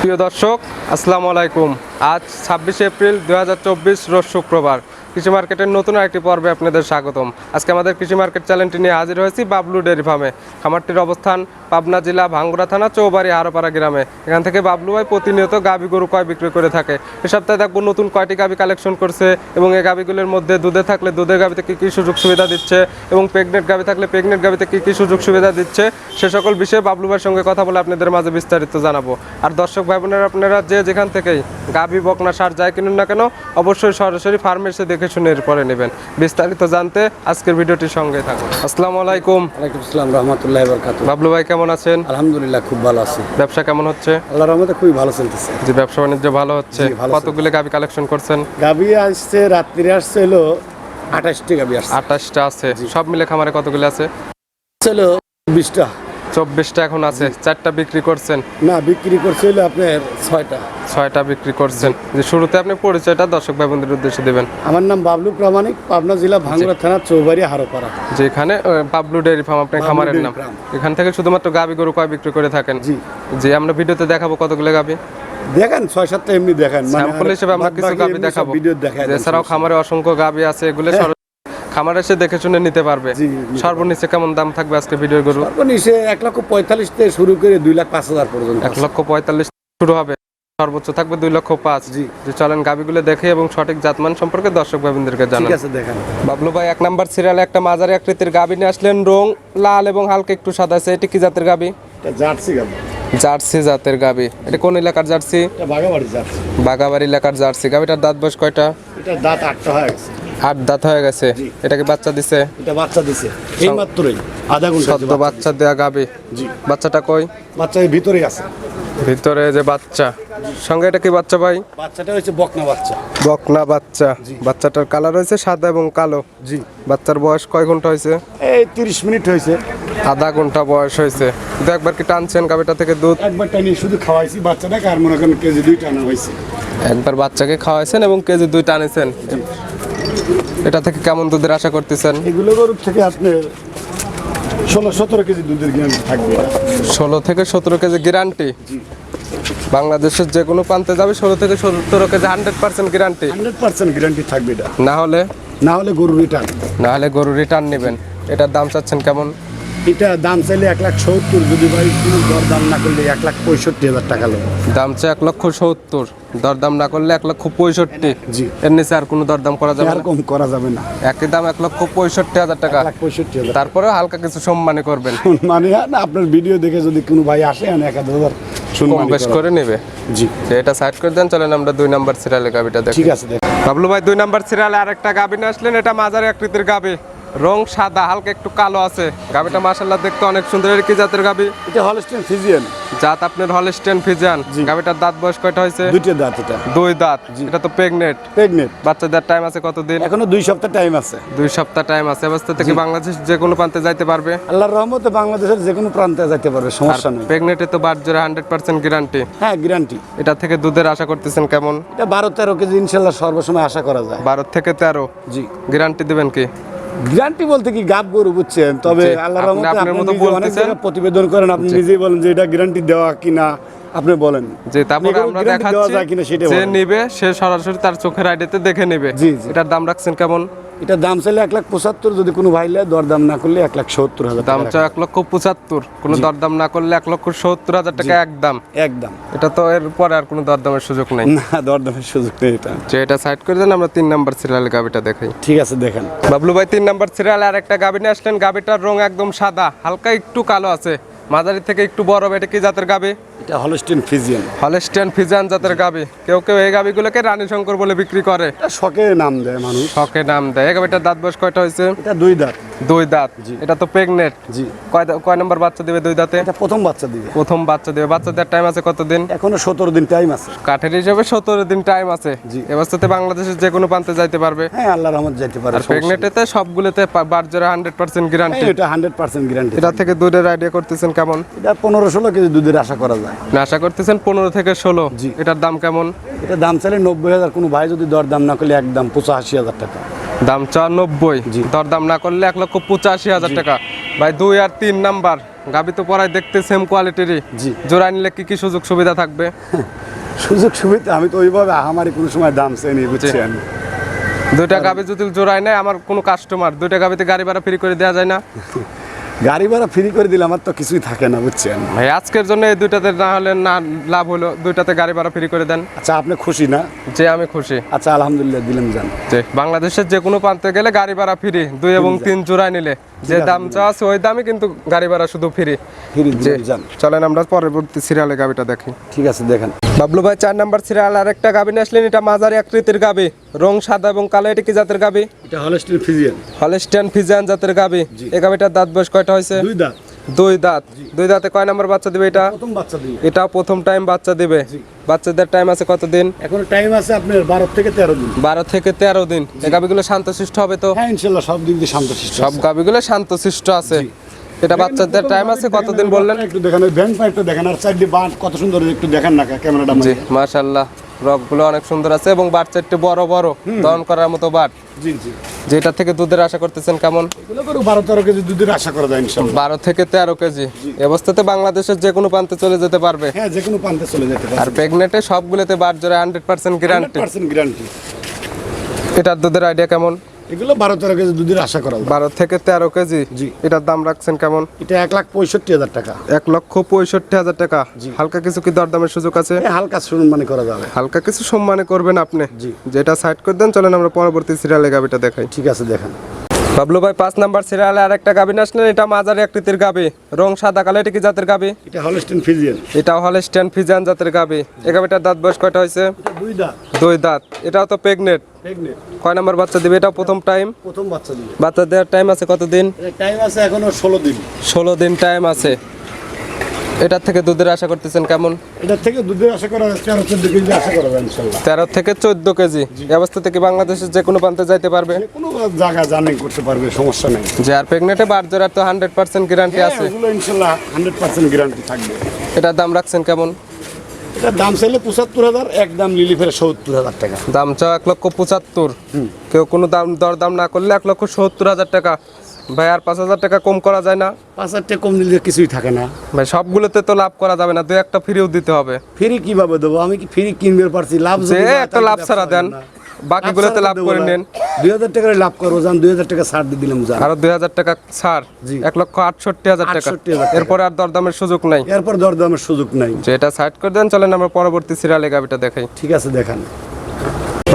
প্রিয় দর্শক আসসালামু আলাইকুম। আজ ছাব্বিশে এপ্রিল দু হাজার চব্বিশ রোজ শুক্রবার। কৃষি মার্কেটের নতুন একটি পর্বে আপনাদের স্বাগতম। আজকে আমাদের কৃষি মার্কেট চ্যানেলটি নিয়ে হাজির হয়েছি বাবলু ডেয়ারি ফার্মে। খামারটির অবস্থান পাবনা জেলা ভাঙ্গুড়া থানা, চৌবাড়ি, হারোপাড়া গ্রামে। এখান থেকে বাবলু ভাই প্রতিনিয়ত গাবি গরু কয় বিক্রি করে থাকে। এ সপ্তাহে দেখব নতুন কয়টি গাবি কালেকশন করছে এবং এই গাবিগুলোর মধ্যে দুধে থাকলে দুধের গাবিতে কী কী সুযোগ সুবিধা দিচ্ছে এবং প্রেগনেন্ট গাবি থাকলে প্রেগনেন্ট গাবিতে কী কী সুযোগ সুবিধা দিচ্ছে সে সকল বিষয়ে বাবলু ভাইয়ের সঙ্গে কথা বলে আপনাদের মাঝে বিস্তারিত জানাব। আর দর্শক ভাই বোনেরা, আপনারা যে যেখান থেকেই গাবি, বকনা সার যায় কিনুন না কেন, অবশ্যই সরাসরি ফার্মে এসে দেখে শুনে এরপরে নেবেন। বিস্তারিত জানতে আজকের ভিডিওটির সঙ্গে থাকুন। আসসালামু আলাইকুম। ওয়ালাইকুম আসসালাম রহমতুল্লাহ বরকাত বাবলু ভাই কেমন আছেন? আলহামদুলিল্লাহ খুব ভালো আছি। ব্যবসা কেমন হচ্ছে? আল্লাহ রহমতে খুবই ভালো চলতেছে। যে ব্যবসা বাণিজ্য ভালো হচ্ছে। জি, কতগুলো গাবি কালেকশন করছেন? গাবি আসছে রাত্রি আসছে হলো আঠাশটি গাবি আসছে। আঠাশটা আছে। সব মিলে খামারে কতগুলো আছে? হলো বিশটা। চব্বিশটা এখন আছে। চারটা বিক্রি করছেন? না বিক্রি করছে হলো আপনার ছয়টা। ছয়টা বিক্রি করছেন। যে শুরুতে আপনি পরিচয়টা দর্শক ভাই বন্ধুদের উদ্দেশ্যে দেবেন। আমার নাম বাবলু প্রামাণিক পাবনা জেলা ভাঙ্গুড়া থানা চৌবাড়ি হারোপাড়া। যে এখানে আহ, পাবলু ডেয়ারি ফার্ম আপনার খামারের নাম। এখান থেকে শুধুমাত্র গাবি গরু কয় বিক্রি করে থাকেন? জি। যে আমরা ভিডিওতে দেখাবো কতগুলো গাবি। দেখেন ছয় সাতটা এমনি দেখেন। মানে স্যাম্পল হিসেবে আমরা কিছু গাবি দেখাবো। ভিডিও দেন। এছাড়াও খামারে অসংখ্য গাবি আছে এগুলো হ্যাঁ। খামারে এসে দেখে শুনে নিতে পারবে। সর্বনিচে কেমন দাম থাকবে আজকে ভিডিওর গরু সর্বনিচে এক লক্ষ পঁয়তাল্লিশ থেকে শুরু করে দুই লাখ পাঁচ হাজার পর্যন্ত এক লক্ষ পঁয়তাল্লিশ শুরু হবে। সর্বোচ্চ থাকবে দুই লক্ষ পাঁচ। জি। চলেন গাবিগুলো দেখে এবং সঠিক জাতমান সম্পর্কে দর্শক ভাবিনদেরকে ঠিক জানান আছে দেখেন। বাবলু ভাই এক নাম্বার সিরিয়ালে একটা মাঝারি আকৃতির গাবি নিয়ে আসলেন। রং লাল এবং হালকা একটু সাদা আছে। এটি কি জাতের গাবি? এটা জার্সি গাবি। জার্সি জাতের গাবি। এটা কোন এলাকার জার্সি? এটা বাগাবাড়ি জার্সি। বাগাবাড়ি এলাকার জার্সি। গাবিটার দাঁত বয়স কয়টা? এটা দাঁত আটটা হয়ে গেছে। আট দাঁত হয়ে গেছে। এটাকে বাচ্চা দিছে? এটা বাচ্চা দিছে। এই মাত্রই আধা ঘণ্টা সদ্য বাচ্চা দেয়া গাবি। জি। বাচ্চাটা কই? বাচ্চা ভিতরে আছে। ভিতরে যে বাচ্চা। সঙ্গে এটা কি বাচ্চা ভাই? বাচ্চাটা হচ্ছে বকনা বাচ্চা। বকনা বাচ্চা। বাচ্চাটার কালার হয়েছে সাদা এবং কালো। জি। বাচ্চার বয়স কয় ঘণ্টা হয়েছে? এই তিরিশ মিনিট হয়েছে। আধা ঘণ্টা বয়স হয়েছে। কিন্তু একবার কি টানছেন গাবিটা থেকে দুধ? একবার টাইনি শুধু খাওয়াইছি বাচ্চাটাকে আর মনে করেন কেজি দুইটা আনা হয়েছে। একবার বাচ্চাকে খাওয়াইছেন এবং কেজি দুই টানেছেন। এটা থেকে কেমন দুধের আশা করতেছেন? এগুলো গরুর থেকে আপনি ষোলো সতেরো কেজি দুধের গ্যারান্টি থাকবে। ষোলো থেকে সতেরো কেজি গ্যারান্টি? বাংলাদেশের যে কোনো প্রান্তে যাবে ষোলো থেকে সতেরো KG hundred percent guarantee hundred percent guarantee থাকবে এটা। না হলে? না হলে গরু রিটার্ন না হলে গরু রিটার্ন নেবেন। এটার দাম চাচ্ছেন কেমন? এটা দাম চাইলে এক লাখ সত্তর যদি ভাই কোনো দর দাম না করলে এক লাখ পঁয়ষট্টি হাজার টাকা লোক দাম চাই এক লক্ষ সত্তর দরদাম না করলে এক লক্ষ পঁয়ষট্টি। জি। এর নিচে আর কোনো দরদাম করা যাবে আর না। কম করা যাবে না। একই দাম এক লক্ষ পঁয়ষট্টি হাজার টাকা। পঁয়ষট্টি হাজার। তারপরে হালকা কিছু সম্মানী করবেন। মানে না আপনার ভিডিও দেখে যদি কোনো ভাই আসে এক হাজার কম বেশ করে। নেবে। জি। এটা সাইড করে দেন চলেন আমরা দুই নাম্বার সিরিয়ালে গাবিটা দেখি। ঠিক আছে বাবলু ভাই দুই নাম্বার সিরিয়ালে আরেকটা গাবি নিয়ে আসলেন এটা মাঝারি আকৃতির গাবি। রং সাদা হালকা একটু কালো আছে। গাবিটা মাশাল্লাহ দেখতে অনেক সুন্দর। এর কি জাতের গাবি? এটা হলস্টেন ফিজিয়ান জাত আপনার হলস্টেন ফিজিয়ান গাবিটার দাঁত বয়স কয়টা হয়েছে? দুইটা দাঁত এটা। দুই দাঁত। এটা তো প্রেগনেন্ট প্রেগনেন্ট বাচ্চাদের টাইম আছে কতদিন? এখনও দুই সপ্তাহ টাইম আছে। দুই সপ্তাহ টাইম আছে। অবস্থা থেকে বাংলাদেশ যে কোনো প্রান্তে যাইতে পারবে। আল্লাহর রহমতে বাংলাদেশের যে কোনো প্রান্তে যাইতে পারবে সমস্যা নেই। প্রেগনেন্টে তো বার জোরে হান্ড্রেড পার্সেন্ট গ্যারান্টি হ্যাঁ গ্যারান্টি এটা থেকে দুধের আশা করতেছেন কেমন? এটা বারো তেরো কেজি ইনশাল্লাহ সর্বসময় আশা করা যায়। বারো থেকে তেরো। জি। গ্যারান্টি দিবেন কি? গ্যারান্টি বলতে কি গাব গরু বুঝছেন? তবে আল্লাহ আল্লাহর রহমতে আপনি নিজে অনেক প্রতিবেদন করেন আপনি নিজেই বলেন যে এটা গ্যারান্টি দেওয়া কিনা। আপনি বলেন। যে তারপরে আমরা দেখাচ্ছি যে। নিবে সে সরাসরি তার চোখের আইডিতে দেখে নেবে। জি। এটার দাম রাখছেন কেমন? এটা দাম চাইলে এক লাখ পঁচাত্তর যদি কোনো ভাই নেয় দরদাম না করলে এক লাখ সত্তর হাজার দাম টাকা চা এক লক্ষ পঁচাত্তর কোনো দরদাম না করলে এক লক্ষ সত্তর হাজার টাকা একদম। একদম। এটা তো এর পরে আর কোনো দরদামের সুযোগ নেই। না দরদামের সুযোগ নেই এটা। যে এটা সাইড করে দেন আমরা তিন নাম্বার সিরিয়াল গাবিটা দেখাই। ঠিক আছে দেখেন। বাবলু ভাই তিন নাম্বার সিরিয়াল আর একটা গাবি নিয়ে আসলেন। গাবিটার রং একদম সাদা হালকা একটু কালো আছে। মাঝারি থেকে একটু বড় এটা কি জাতের গাবি? এটা হলস্টিন ফিজিয়ান। হলেস্টিয়ান ফিজান জাতের গাবি। কেউ কেউ এই গাবিগুলোকে রানী শঙ্কর বলে বিক্রি করে। এটা শখে নাম দেয় মানুষ। শখে নাম দেয়। এই গাবিটার দাঁত বয়স কয়টা হয়েছে? এটা দুই দাঁত। দুই দাঁত। এটা তো প্রেগনেন্ট জি। কয় কয় নম্বর বাচ্চা দিবে দুই দাঁতে? এটা প্রথম বাচ্চা দিবে। প্রথম বাচ্চা দিবে। বাচ্চাদের টাইম আছে কতদিন? এখনও সতেরো দিন টাইম আছে। কাঠের হিসেবে সতেরো দিন টাইম আছে। জি। এবারতে বাংলাদেশের যে কোনো প্রান্তে যাইতে পারবে। হ্যাঁ আল্লাহর রহমত যাইতে পারে আর প্রেগনেন্টেতে সবগুলোতে বার্জারে হান্ড্রেড পার্সেন্ট গ্যারান্টি এটা হান্ড্রেড পার্সেন্ট গ্যারান্টি এটা থেকে দুধের আইডিয়া করতেছেন কেমন? এটা পনেরো ষোলো কেজি দুধের আশা করা যায়। আশা করতেছেন পনেরো থেকে ষোলো। জি। এটার দাম কেমন? এটা দাম চাইলে নব্বই হাজার কোনো ভাই যদি দর দাম না করলে একদম পঁচাশি হাজার টাকা। দাম চা নব্বই। দরদাম না করলে এক লক্ষ পঁচাশি হাজার টাকা। ভাই দুই আর তিন নাম্বার। গাবি তো পরায় দেখতে সেম কোয়ালিটিরই জি। জোড়া নিলে কি কি সুযোগ সুবিধা থাকবে? সুযোগ সুবিধা আমি তো ওইভাবে আমারই কোনো সময় দাম চাইনি বুঝছেন? দুইটা গাবি যদি জোড়ায় নেয় আমার কোনো কাস্টমার দুইটা গাবিতে গাড়ি ভাড়া ফ্রি করে দেওয়া যায় না। গাড়ি ভাড়া ফ্রি করে দিলে আমার তো কিছুই থাকে না বুঝছেন? ভাই আজকের জন্য এই দুইটাতে না হলে না লাভ হলো। দুইটাতে গাড়ি ভাড়া ফ্রি করে দেন। আচ্ছা আপনি খুশি না? যে আমি খুশি। আচ্ছা আলহামদুলিল্লাহ দিলাম যান যে বাংলাদেশের যে কোনো প্রান্তে গেলে গাড়ি ভাড়া ফ্রি দুই এবং তিন জোড়ায় নিলে। যে দাম চা আছে ওই দামই কিন্তু গাড়ি ভাড়া শুধু ফ্রি ফ্রি যান চলেন আমরা পরবর্তী সিরিয়ালে গাবিটা দেখি। ঠিক আছে দেখেন। বাবলু ভাই চার নাম্বার সিরিয়াল আর একটা গাবি নিয়ে আসলেন এটা মাঝারি আকৃতির গাবি। রং সাদা এবং কালো এটা কি জাতের গাবি? এটা হলস্টিন ফিজিয়ান হলস্টিয়ান ফিজিয়ান জাতের গাবি। এই গাবিটার দাঁত বয়স কয়টা হয়েছে দুই দাঁত। দুই দাঁত। দুই দাঁতে কয় নাম্বার বাচ্চা দিবে এটা? প্রথম বাচ্চা দিবে। এটা প্রথম টাইম বাচ্চা দিবে। বাচ্চাদের টাইম আছে কতদিন? এখন টাইম আছে আপনার বারো থেকে তেরো দিন। বারো থেকে তেরো দিন। এই গাবিগুলো শান্তশিষ্ট হবে তো? হ্যাঁ ইনশাআল্লাহ সব দিক দিয়ে শান্তশিষ্ট সব গাবিগুলো শান্তশিষ্ট আছে। এটা বাচ্চাদের টাইম আছে কতদিন বললেন? একটু দেখেন ওই ভ্যান পাইপটা দেখেন আর চারটি বাঁধ কত সুন্দর একটু দেখেন না ক্যামেরাটা জি মাশাল্লাহ রকগুলো অনেক সুন্দর আছে এবং বাচ্চাটি বড় বড় দহন করার মতো বাট জি জি। যেটা থেকে দুধের আশা করতেছেন কেমন? বারো তেরো কেজি দুধের আশা করা যায় বারো থেকে তেরো কেজি। অবস্থাতে বাংলাদেশের যে কোনো প্রান্তে চলে যেতে পারবে। হ্যাঁ যে কোনো প্রান্তে চলে যেতে পারে আর প্রেগনেটে সবগুলোতে বার জোরে hundred percent guarantee percent guarantee এটার দুধের আইডিয়া কেমন? এগুলো বারো তেরো কেজি দুধের আশা করা বারো থেকে তেরো কেজি? জি। এটার দাম রাখছেন কেমন? এটা এক লাখ পঁয়ষট্টি হাজার টাকা। এক লক্ষ পঁয়ষট্টি হাজার টাকা। জি। হালকা কিছু কি দরদামের সুযোগ আছে? হালকা সম্মানী করা যাবে। হালকা কিছু সম্মানে করবেন আপনি। জি। যেটা সাইড করে দেন চলেন আমরা পরবর্তী সিরিয়ালে গাবিটা দেখাই। ঠিক আছে দেখেন। বাবলু ভাই পাঁচ নাম্বার সিরিয়ালে আরেকটা গাবি আসলেন এটা মাঝারি আকৃতির গাবি। রং সাদা কালো এটা কি জাতের গাবি? এটা হলস্টিন ফিজিয়ান এটা হলে স্ট্যান্ড ফিজান জাতের গাবি। এই গাবিটার দাঁত বয়স কয়টা হয়েছে? এটা দুই দাঁত। দুই দাঁত। এটাও তো প্রেগনেন্ট কয় নাম্বার বাচ্চা দিবে? এটা প্রথম টাইম প্রথম বাচ্চা দিবে। বাচ্চা দেওয়ার টাইম আছে কতদিন? টাইম আছে এখনও ষোলো দিন। ষোলো দিন টাইম আছে। এটার থেকে দুধের আশা করতেছেন কেমন? এটার থেকে দুধের আশা করা তেরো চোদ্দ কেজি আশা করা ইনশাল্লাহ। তেরো থেকে চোদ্দ কেজি। এই অবস্থা থেকে বাংলাদেশের যে কোনো প্রান্তে যাইতে পারবে? কোনো জায়গা জার্নি করতে পারবে সমস্যা নেই। যে আর প্রেগনেটে বার জোড়ার তো হান্ড্রেড পার্সেন্ট গ্যারান্টি আছে। ইনশাল্লাহ হান্ড্রেড পার্সেন্ট গ্যারান্টি থাকবে। এটার দাম রাখছেন কেমন? দাম চাইলে পঁচাত্তর হাজার এক দাম লিলি ফেরে সত্তর হাজার টাকা। দাম চাও এক লক্ষ পঁচাত্তর। কেউ কোনো দাম দর দাম না করলে এক লক্ষ সত্তর হাজার টাকা। ভাই আর পাঁচ হাজার টাকা কম করা যায় না। পাঁচ হাজার টাকা কম দিলে কিছুই থাকে না। ভাই সবগুলোতে তো লাভ করা যাবে না দু একটা ফ্রিও দিতে হবে। ফ্রি কীভাবে দেবো? আমি কি ফ্রি কিনবে পারছি? লাভ একটা লাভ ছাড়া দেন। বাকিগুলোতে লাভ করে নেন। দুই হাজার টাকার লাভ করব যান দুই হাজার টাকা ছাড় দিয়ে দিলাম যান আরও দুই হাজার টাকা ছাড়। জি। এক লক্ষ আটষট্টি হাজার টাকা। 68,000 এরপরে আর দরদামের সুযোগ নাই। এরপর দরদামের সুযোগ নাই। যে এটা সাইড করে দেন চলেন আমরা পরবর্তী সিরিয়ালে গাবিটা দেখাই। ঠিক আছে দেখান।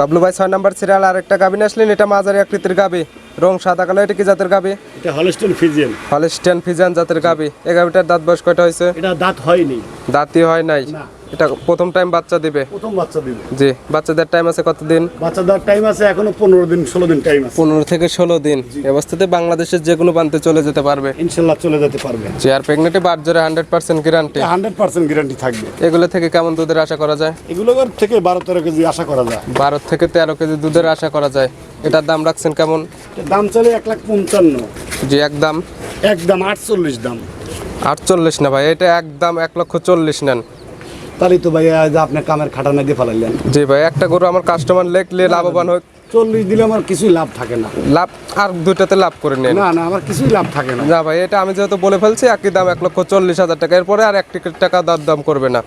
বাবলু ভাই ছয় নাম্বার সিরিয়াল আর একটা গাবি আসলেন। এটা মাঝারি আকৃতির গাবি। রং সাদা কালো এটা কি জাতের গাবি? এটা হলস্টেন ফিজিয়ান হলিস্টিয়ান ফিজান জাতের গাবি। এই গাবিটার দাঁত বয়স কয়টা হয়েছে? এটা দাঁত হয়নি। দাঁতই হয় নাই। না। এটা প্রথম টাইম বাচ্চা দিবে? প্রথম বাচ্চা দিবে। জি বাচ্চাদের টাইম আছে কতদিন? বাচ্চা দেওয়ার টাইম আছে এখনও পনেরো দিন ষোলো দিন টাইম আছে। পনেরো থেকে ষোলো দিন। অবস্থাতে বাংলাদেশের যে কোনো প্রান্তে চলে যেতে পারবে। ইনশাল্লাহ চলে যেতে পারবে। যে আর প্রেগনেটে বার জোরে hundred percent guarantee hundred percent guarantee থাকবে। এগুলো থেকে কেমন দুধের আশা করা যায়? এগুলোর থেকে বারো তেরো কেজি আশা করা যায়। বারো থেকে তেরো কেজি দুধের আশা করা যায়। এটার দাম রাখছেন কেমন? দাম চলে এক লাখ পঞ্চান্ন। জি একদম একদম আটচল্লিশ দাম। আটচল্লিশ না ভাই এটা একদম এক লক্ষ চল্লিশ নেন। তাহলেই তো ভাই আপনার আপনি কামের খাটানা দিয়ে ফেলাইলেন। জি ভাই একটা গরু আমার কাস্টমার লেখলে লাভবান হোক। চল্লিশ দিলে আমার কিছুই লাভ থাকে না। লাভ আর দুইটাতে লাভ করে নেন। না না আমার কিছুই লাভ থাকে না। না ভাই এটা আমি যেহেতু বলে ফেলছি একই দাম এক লক্ষ চল্লিশ হাজার টাকা। এরপরে আর এক টাকা দর দাম করবে না।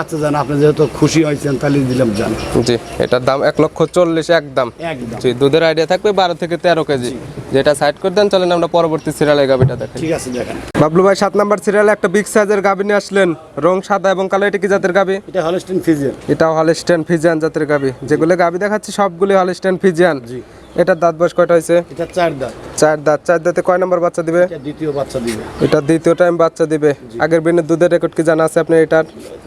আচ্ছা জান আপনি যেহেতু খুশি হয়েছেন তাহলে দিলাম যান জি এটার দাম এক লক্ষ চল্লিশ একদম। একদম। জি দুধের আইডিয়া থাকবে বারো থেকে তেরো কেজি। যেটা সাইড করে দেন চলেন আমরা পরবর্তী সিরিয়ালে গাবিটা দেখেন। ঠিক আছে দেখেন। বাবলু ভাই সাত নাম্বার সিরিয়ালে একটা বিগ সাইজের গাবি নিয়ে আসলেন। রং সাদা এবং কালো এটা কি জাতের গাবি? এটা হলস্টিন ফিজিয়ান এটাও হলিস্টেন ফিজিয়ান জাতের গাবি। যেগুলো গাবি দেখাচ্ছি সবগুলি হলিস্টেন ফিজিয়ান জি। এটার দাঁত বয়স কয়টা হয়েছে? এটা চার দাঁত। চার দাঁত। চার দাঁতে কয় নাম্বার বাচ্চা দিবে? এটা দ্বিতীয় বাচ্চা দিবে। এটা দ্বিতীয় টাইম বাচ্চা দিবে। আগের বিনের দুধের রেকর্ড কি জানা আছে আপনি এটার?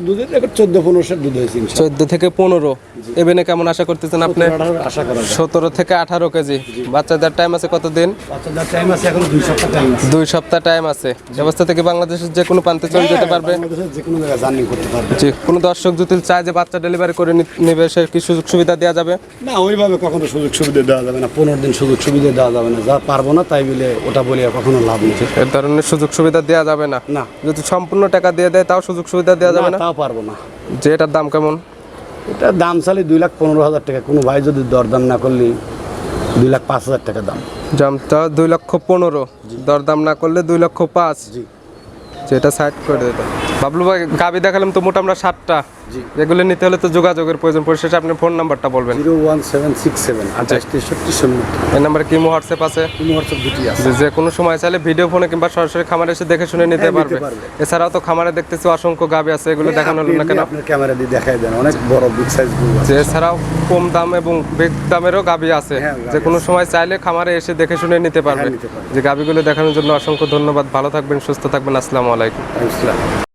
দুধের রেকর্ড চোদ্দ পনেরোশো দুধ হয়েছে। চোদ্দ থেকে পনেরো। এবেনে কেমন আশা করতেছেন আপনি? আশা করা সতেরো থেকে আঠারো কেজি। বাচ্চাদের টাইম আছে কতদিন? বাচ্চাদের টাইম আছে এখন দুই সপ্তাহ টাইম আছে। দুই সপ্তাহ টাইম আছে। অবস্থা থেকে বাংলাদেশের যে কোনো প্রান্তে চলে যেতে পারবে? বাংলাদেশের যে কোনো জায়গায় জার্নি করতে পারবে। জি কোনো দর্শক যদি চায় যে বাচ্চা ডেলিভারি করে নেবে সে কি সুযোগ সুবিধা দেওয়া যাবে? না ওইভাবে কখনো সুযোগ সুবিধা দেওয়া যাবে না পনেরো দিন সুযোগ সুবিধা দেওয়া যাবে না। যা পারব না তাই বলে ওটা বলে কখনো লাভ নেই। এর ধরনের সুযোগ সুবিধা দেওয়া যাবে না? না। যদি সম্পূর্ণ টাকা দিয়ে দেয় তাও সুযোগ সুবিধা দেওয়া যাবে না, তাও পারব না। যে এটার দাম কেমন? এটা দাম চালে দুই লাখ পনেরো হাজার টাকা। কোনো ভাই যদি দরদাম না করলে দুই লাখ পাঁচ হাজার টাকা দাম। দামটা দুই লক্ষ পনেরো। দরদাম না করলে দুই লক্ষ পাঁচ। জি। যেটা সাইড করে দিতে বাবলু ভাই গাবি দেখালাম তো মোট আমরা সাতটা এগুলো নিতে হলে তো যোগাযোগের প্রয়োজন পরিশেষে আপনি ফোন নাম্বারটা বলবেন। Zero one seven six seven. আঠাশ তেষট্টি শূন্য এই নাম্বারে কি হোয়াটসঅ্যাপ আছে? হোয়াটসঅ্যাপ দুটি আছে। যে কোনো সময় চাইলে ভিডিও ফোনে কিংবা সরাসরি খামারে এসে দেখে শুনে নিতে হ্যাঁ, পারবে। এছাড়াও তো খামারে দেখতেছি অসংখ্য গাবি আছে এগুলো দেখানো হলো না কেন? আপনার ক্যামেরা দিয়ে দেখাই দেন অনেক বড় বিগ সাইজ গরু আছে। এছাড়াও কম দাম এবং বেগ দামেরও গাবি আছে। হ্যাঁ, যে কোনো সময় চাইলে খামারে এসে দেখে শুনে নিতে পারবে। হ্যাঁ, নিতে পারবে। যে গাবিগুলো দেখানোর জন্য অসংখ্য ধন্যবাদ। ভালো থাকবেন সুস্থ থাকবেন। আসসালামু আলাইকুম। আসসালাম